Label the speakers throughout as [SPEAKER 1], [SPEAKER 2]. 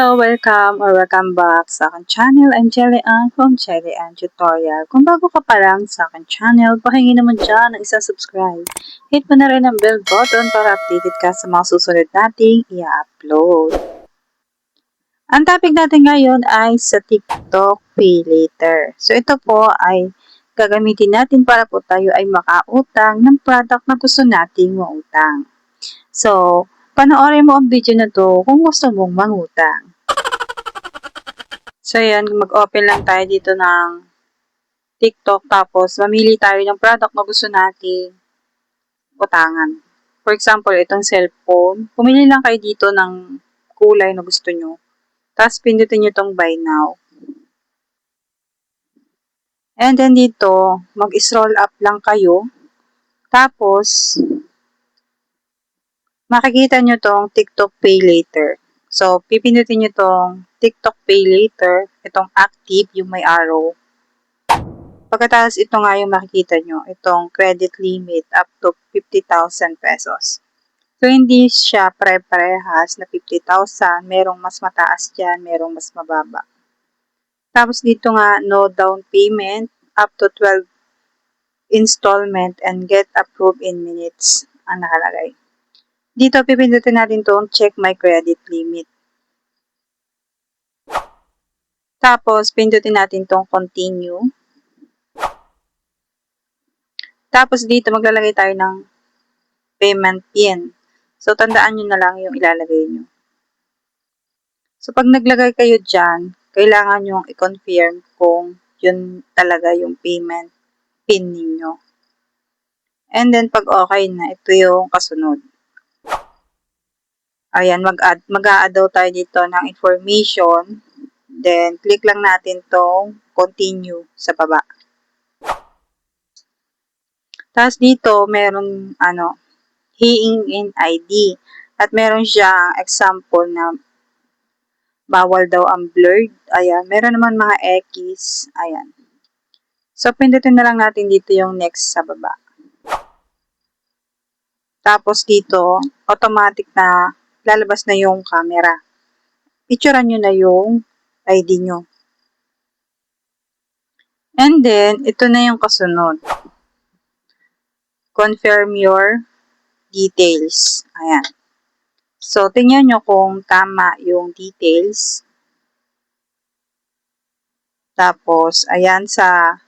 [SPEAKER 1] Hello, welcome or welcome back sa aking channel. I'm Jelly Ann from Jelly Ann Tutorial. Kung bago ka pa lang sa aking channel, pahingi naman dyan ng isang subscribe. Hit mo na rin ang bell button para updated ka sa mga susunod nating i-upload. Ang topic natin ngayon ay sa TikTok Pay Later. So ito po ay gagamitin natin para po tayo ay makautang ng product na gusto nating mautang. So, panoorin mo ang video na to kung gusto mong mangutang. So, yan, mag-open lang tayo dito ng TikTok tapos mamili tayo ng product na gusto nating utangan. For example, itong cellphone. Pumili lang kayo dito ng kulay na gusto nyo. Tapos, pindutin nyo itong buy now. And then dito, mag-scroll up lang kayo. Tapos, makikita nyo tong TikTok Pay Later. So, pipindutin nyo tong TikTok Pay Later, itong active, yung may arrow. Pagkatapos, ito nga yung makikita nyo, itong credit limit up to 50,000 pesos. So, hindi siya pare-parehas na 50,000. Merong mas mataas dyan, merong mas mababa. Tapos, dito nga, no down payment, up to 12 installment and get approved in minutes ang nakalagay. Dito, pipindutin natin itong check my credit limit. Tapos, pindutin natin itong continue. Tapos, dito maglalagay tayo ng payment PIN. So, tandaan nyo na lang yung ilalagay nyo. So, pag naglagay kayo dyan, kailangan nyo i-confirm kung yun talaga yung payment PIN ninyo. And then, pag okay na, ito yung kasunod. Ayan, mag-add, mag-a-add daw tayo dito ng information. Then, click lang natin tong continue sa baba. Tapos dito, meron, ano, heing in ID. At meron siyang example na bawal daw ang blurred. Ayan, meron naman mga X. Ayan. So, pindutin na lang natin dito yung next sa baba. Tapos dito, automatic na lalabas na yung camera. Picturean nyo na yung ID nyo. And then, ito na yung kasunod. Confirm your details. Ayan. So, tingnan nyo kung tama yung details. Tapos, ayan sa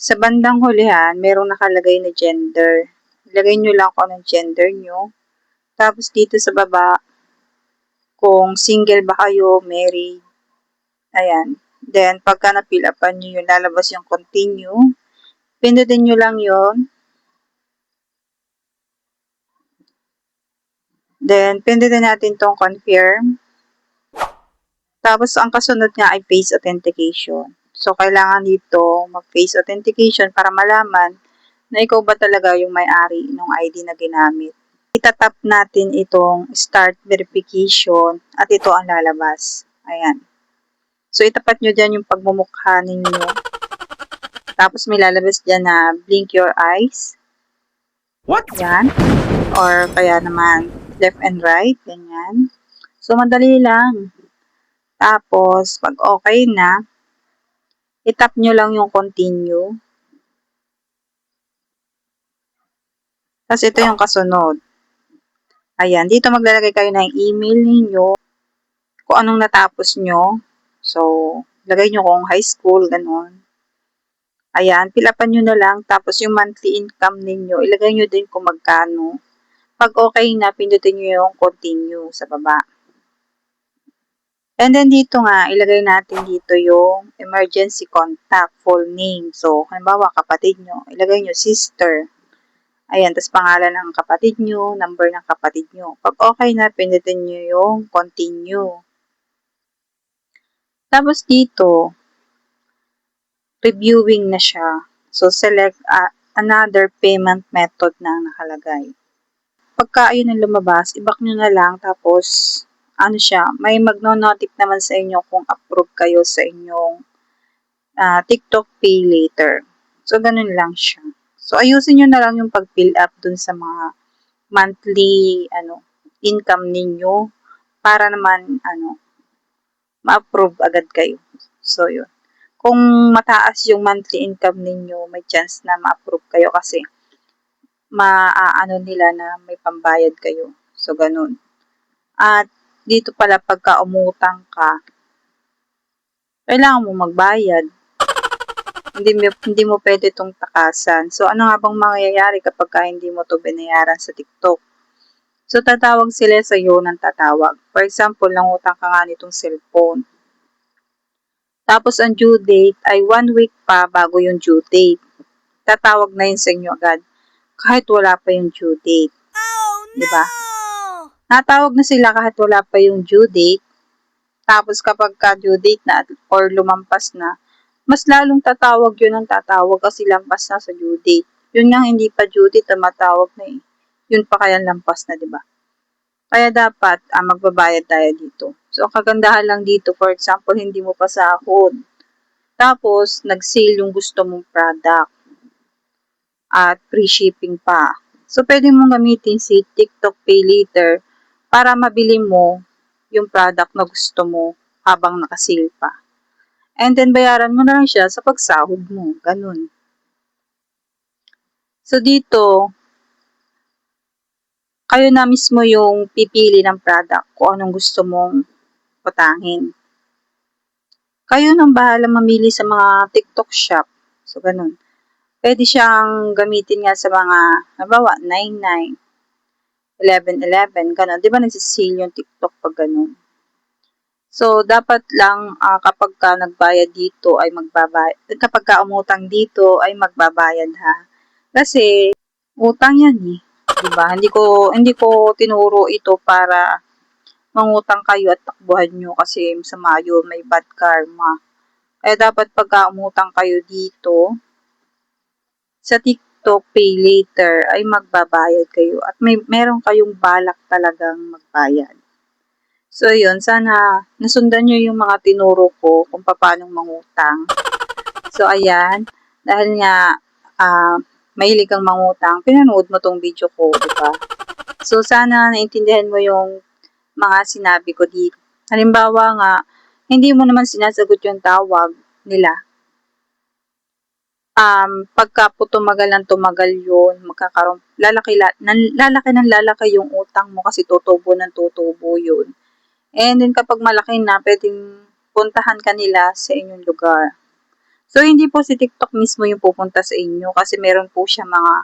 [SPEAKER 1] sa bandang hulihan, merong nakalagay na gender. Ilagay nyo lang kung anong gender nyo. Tapos dito sa baba, kung single ba kayo, married. Ayan. Then, pagka na-fill upan nyo yung lalabas yung continue, pindutin nyo lang yon Then, pindutin natin tong confirm. Tapos, ang kasunod nga ay face authentication. So, kailangan dito mag-face authentication para malaman na ikaw ba talaga yung may-ari ng ID na ginamit itatap natin itong start verification at ito ang lalabas. Ayan. So, itapat nyo dyan yung pagmumukha ninyo. Tapos, may lalabas dyan na blink your eyes.
[SPEAKER 2] What?
[SPEAKER 1] Yan. Or kaya naman left and right. Ganyan. So, madali lang. Tapos, pag okay na, itap nyo lang yung continue. Tapos, ito yung kasunod. Ayan, dito maglalagay kayo ng email ninyo, kung anong natapos nyo. So, lagay nyo kung high school, ganun. Ayan, pilapan nyo na lang. Tapos yung monthly income ninyo, ilagay nyo din kung magkano. Pag okay na, pindutin nyo yung continue sa baba. And then dito nga, ilagay natin dito yung emergency contact, full name. So, halimbawa, kapatid nyo, ilagay nyo sister. Ayan, tapos pangalan ng kapatid nyo, number ng kapatid nyo. Pag okay na, pindutin nyo yung continue. Tapos dito, reviewing na siya. So, select uh, another payment method na nakalagay. Pagka ayun ang lumabas, i-back nyo na lang. Tapos, ano siya, may magno-notif naman sa inyo kung approve kayo sa inyong uh, TikTok Pay later. So, ganun lang siya. So, ayusin nyo na lang yung pag-fill up dun sa mga monthly ano income ninyo para naman ano ma-approve agad kayo. So, yun. Kung mataas yung monthly income ninyo, may chance na ma-approve kayo kasi maaano nila na may pambayad kayo. So, ganun. At dito pala pagka umutang ka, kailangan mo magbayad. Hindi mo, hindi mo pwede itong takasan. So, ano nga bang mangyayari kapag ka hindi mo to binayaran sa TikTok? So, tatawag sila sa iyo ng tatawag. For example, nangutang ka nga nitong cellphone. Tapos, ang due date ay one week pa bago yung due date. Tatawag na yun sa inyo agad. Kahit wala pa yung due date.
[SPEAKER 2] Oh no!
[SPEAKER 1] Diba? Natawag na sila kahit wala pa yung due date. Tapos, kapag ka due date na or lumampas na, mas lalong tatawag yun ang tatawag kasi lampas na sa due date. Yun nga hindi pa due date matawag na eh. Yun pa kaya lampas na, di ba? Kaya dapat ah, magbabayad tayo dito. So, ang kagandahan lang dito, for example, hindi mo pa sahod. Tapos, nag-sale yung gusto mong product. At free shipping pa. So, pwede mong gamitin si TikTok Pay Later para mabili mo yung product na gusto mo habang nakasale pa. And then, bayaran mo na lang siya sa pagsahod mo. Ganun. So, dito, kayo na mismo yung pipili ng product kung anong gusto mong utangin. Kayo nang bahala mamili sa mga TikTok shop. So, ganun. Pwede siyang gamitin nga sa mga, nabawa, 99, 11-11, ganun. Di ba nagsisale yung TikTok pag ganun? So, dapat lang ah, kapag ka nagbayad dito ay magbabayad, kapag ka umutang dito ay magbabayad ha. Kasi, utang yan eh. Diba? Hindi ko, hindi ko tinuro ito para mangutang kayo at takbuhan nyo kasi sa Mayo may bad karma. Kaya dapat pagka umutang kayo dito, sa TikTok Pay Later ay magbabayad kayo at may meron kayong balak talagang magbayad. So, yun. Sana nasundan nyo yung mga tinuro ko kung paano mangutang. So, ayan. Dahil nga, ah, mahilig kang mangutang, pinanood mo tong video ko, di ba? So, sana naintindihan mo yung mga sinabi ko dito. Halimbawa nga, hindi mo naman sinasagot yung tawag nila. Um, pagka po tumagal ng tumagal yun, magkakaroon, lalaki, lalaki ng lalaki yung utang mo kasi tutubo ng tutubo yun. And then kapag malaki na, pwedeng puntahan ka nila sa inyong lugar. So, hindi po si TikTok mismo yung pupunta sa inyo kasi meron po siya mga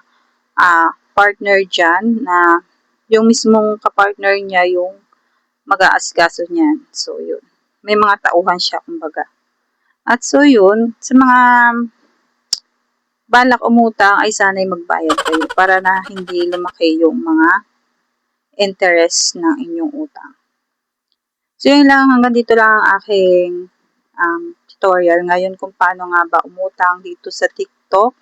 [SPEAKER 1] ah, partner dyan na yung mismong kapartner niya yung mag-aasikaso niyan. So, yun. May mga tauhan siya, kumbaga. At so, yun. Sa mga balak umutang ay sana'y magbayad kayo para na hindi lumaki yung mga interest ng inyong utang. So, yun lang. Hanggang dito lang ang aking um, tutorial ngayon kung paano nga ba umutang dito sa TikTok.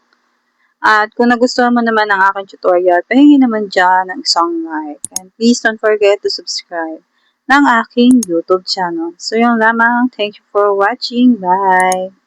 [SPEAKER 1] At kung nagustuhan mo naman ang aking tutorial, pahingi naman dyan ng isang like. And please don't forget to subscribe ng aking YouTube channel. So, yun lamang. Thank you for watching. Bye!